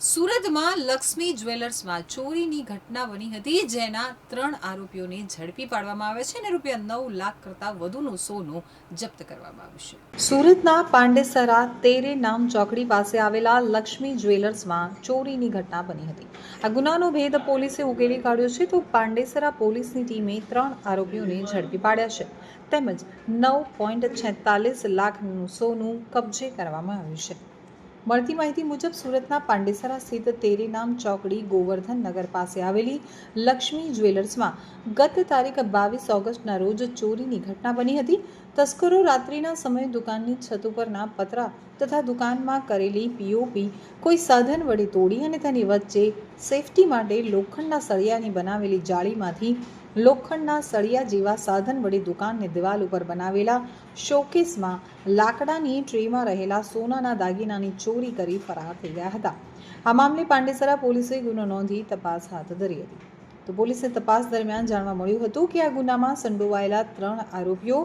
સુરતમાં લક્ષ્મી જ્વેલર્સમાં ચોરીની ઘટના બની હતી, જેના ત્રણ આરોપીઓને ઝડપી પાડવામાં આવે છે અને રૂપિયા નવ લાખ કરતાં વધુનું સોનું જપ્ત કરવામાં આવ્યું છે. સુરતના પાંડેસરા તેરે નામ ચોકડી પાસે આવેલા લક્ષ્મી જ્વેલર્સમાં ચોરીની ઘટના બની હતી. આ ગુનાનો ભેદ પોલીસે ઉકેલી કાઢ્યો છે તો પાંડેસરા પોલીસની ટીમે ત્રણ આરોપીઓને ઝડપી પાડ્યા છે. તેમજ નવ પોઈન્ટ છેતાલીસ લાખનું સોનું કબજે કરવામાં આવ્યું છે. મળતી માહિતી મુજબ સુરતના પાંડેસરા સ્થિત તેરીનામ ચોકડી ગોવર્ધન નગર પાસે આવેલી લક્ષ્મી જ્વેલર્સમાં ગત તારીખ બાવીસ ઓગસ્ટના રોજ ચોરીની ઘટના બની હતી. તસ્કરો રાત્રિના સમયે દુકાનની છત ઉપરના પતરા તથા દુકાનમાં કરેલી પીઓપી કોઈ સાધન વડે તોડી અને તેની વચ્ચે સેફટી માટે લોખંડના સળિયાની બનાવેલી જાળીમાંથી લોખંડના સળિયા જેવા સાધન વડે દુકાનની દિવાલ ઉપર બનાવેલા શોકેસમાં લાકડાની ટ્રેમાં રહેલા સોનાના દાગીનાની ચોરી કરી ફરાર થઈ ગયા હતા. આ મામલે પાંડેસરા પોલીસે ગુનો નોંધી તપાસ હાથ ધરી હતી. તો પોલીસે તપાસ દરમિયાન જાણવા મળ્યું હતું કે આ ગુનામાં સંડોવાયેલા ત્રણ આરોપીઓ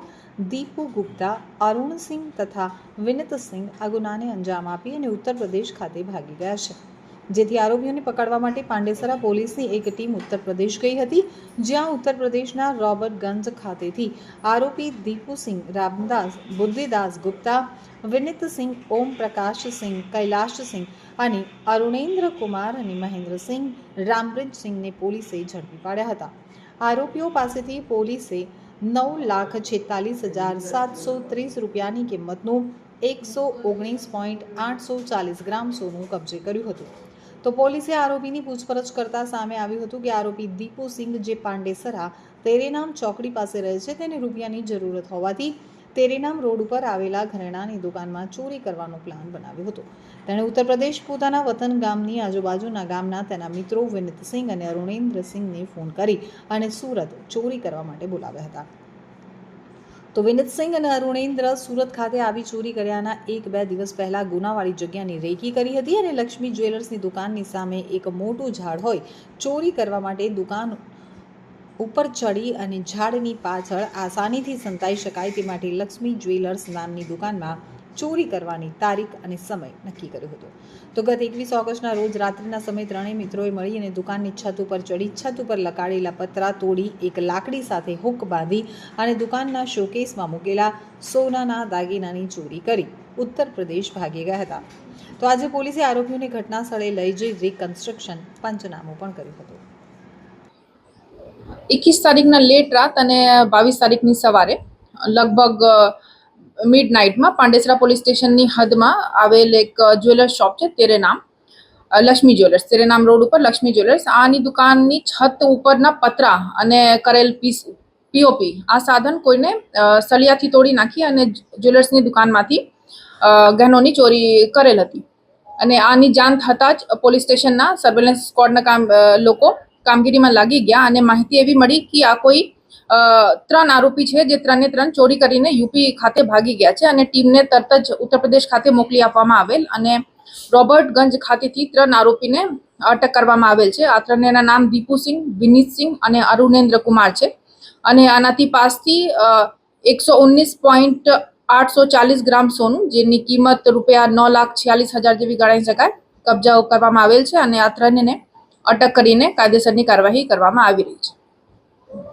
દીપુ ગુપ્તા અરુણસિંહ તથા વિનતસિંહ આ ગુનાને અંજામ આપી અને ઉત્તર પ્રદેશ ખાતે ભાગી ગયા છે. જેથી આરોપીઓને પકડવા માટે પાંડેસરા પોલીસની એક ટીમ ઉત્તર પ્રદેશ ગઈ હતી, જ્યાં ઉત્તર પ્રદેશના રોબર્ટગંજ ખાતેથી આરોપી દીપુસિંહ રામદાસ, બુદ્ધિદાસ ગુપ્તા, વિનિતસિંહ ઓમ પ્રકાશસિંહ કૈલાશસિંહ અને અરુણેન્દ્ર કુમાર અને મહેન્દ્રસિંહ રામબ્રિજસિંહને પોલીસે ઝડપી પાડ્યા હતા. આરોપીઓ પાસેથી પોલીસે નવ લાખ છેતાલીસ હજાર સાતસો ત્રીસ રૂપિયાની કિંમતનું એકસો ઓગણીસ પોઈન્ટ આઠસો ચાલીસ ગ્રામ સોનું કબજે કર્યું હતું. તો પોલીસે આરોપીની પૂછપરછ કરતા સામે આવ્યું હતું કે આરોપી દીપુ સિંઘ, જે પાંડેસરા તેરેનામ ચોકડી પાસે રહે છે, તેને રૂપિયાની જરૂરત હોવાથી તેરેનામ રોડ ઉપર આવેલા ઘરેણાની દુકાનમાં ચોરી કરવાનો પ્લાન બનાવ્યો હતો. તેણે ઉત્તર પ્રદેશ પોતાના વતન ગામની આજુબાજુના ગામના તેના મિત્રો વિનિતસિંહ અને અરુણેન્દ્રસિંહને ફોન કરી અને સુરત ચોરી કરવા માટે બોલાવ્યા હતા. તો વિનિતસિંહ અને અરુણેન્દ્ર સુરત ખાતે આવી ચોરી કર્યાના એક બે દિવસ પહેલા ગુનાવાળી જગ્યાની રેકી કરી હતી અને લક્ષ્મી જ્વેલર્સની દુકાનની સામે એક મોટું ઝાડ હોય, ચોરી કરવા માટે દુકાન ઉપર ચડી અને ઝાડની પાછળ આસાનીથી સંતાઈ શકાય તે માટે લક્ષ્મી જ્વેલર્સ નામની દુકાનમાં ચોરી કરવાની તારીખ અને સમય નક્કી કર્યો હતો. તો ગત એકવીસ ઓગસ્ટના રોજ રાત્રિના સમયે ત્રણેય મિત્રોએ મળી અને દુકાનની છત ઉપર ચડી, છત ઉપર લગાડેલા પતરા તોડી, એક લાકડી સાથે હુક બાંધી અને દુકાનના શોકેસમાં મૂકેલા સોનાના દાગીનાની ચોરી કરી ઉત્તર પ્રદેશ ભાગી ગયા હતા. તો આજે પોલીસે આરોપીઓને ઘટના સ્થળે લઈ જઈ રિકન્સ્ટ્રક્શન પંચનામું પણ કર્યું હતું. એકવીસ તારીખના લેટ રાત અને બાવીસ તારીખની સવારે લગભગ મિડ નાઇટમાં પાંડેસરા પોલીસ સ્ટેશનની હદમાં આવેલ એક જ્વેલર્સ શોપ છે, તેરે નામ લક્ષ્મી જ્વેલર્સ તેરે નામ રોડ ઉપર લક્ષ્મી જ્વેલર્સ આની દુકાનની છત ઉપરના પતરા અને કરેલ પીસ પીઓપી આ સાધન કોઈને સળિયાથી તોડી નાખી અને જ્વેલર્સની દુકાનમાંથી ગહેનોની ચોરી કરેલ હતી. અને આની જાણ થતાં જ પોલીસ સ્ટેશનના સર્વેલન્સ સ્ક્વોડના કામ લોકો કામગીરીમાં લાગી ગયા અને માહિતી એવી મળી કે આ કોઈ ત્રણ આરોપી છે જે ત્રણે ત્રણ ચોરી કરીને યુપી ખાતે ભાગી ગયા છે અને ટીમને તરત જ ઉત્તર પ્રદેશ ખાતે મોકલી આપવામાં આવેલ અને રોબર્ટગંજ ખાતેથી ત્રણ આરોપીને અટક કરવામાં આવેલ છે. આ ત્રણેના નામ દીપુસિંહ, વિનીતસિંહ અને અરુણેન્દ્ર કુમાર છે. અને આનાથી પાસથી એકસો ઓગણીસ પોઈન્ટ આઠસો ચાલીસ ગ્રામ સોનું, જેની કિંમત રૂપિયા નવ લાખ છ્યાલીસ હજાર જેવી ગણાઈ શકાય, કબજાઓ કરવામાં આવેલ છે અને આ ત્રણેને અટક કરીને કાયદેસરની કાર્યવાહી કરવામાં આવી રહી છે.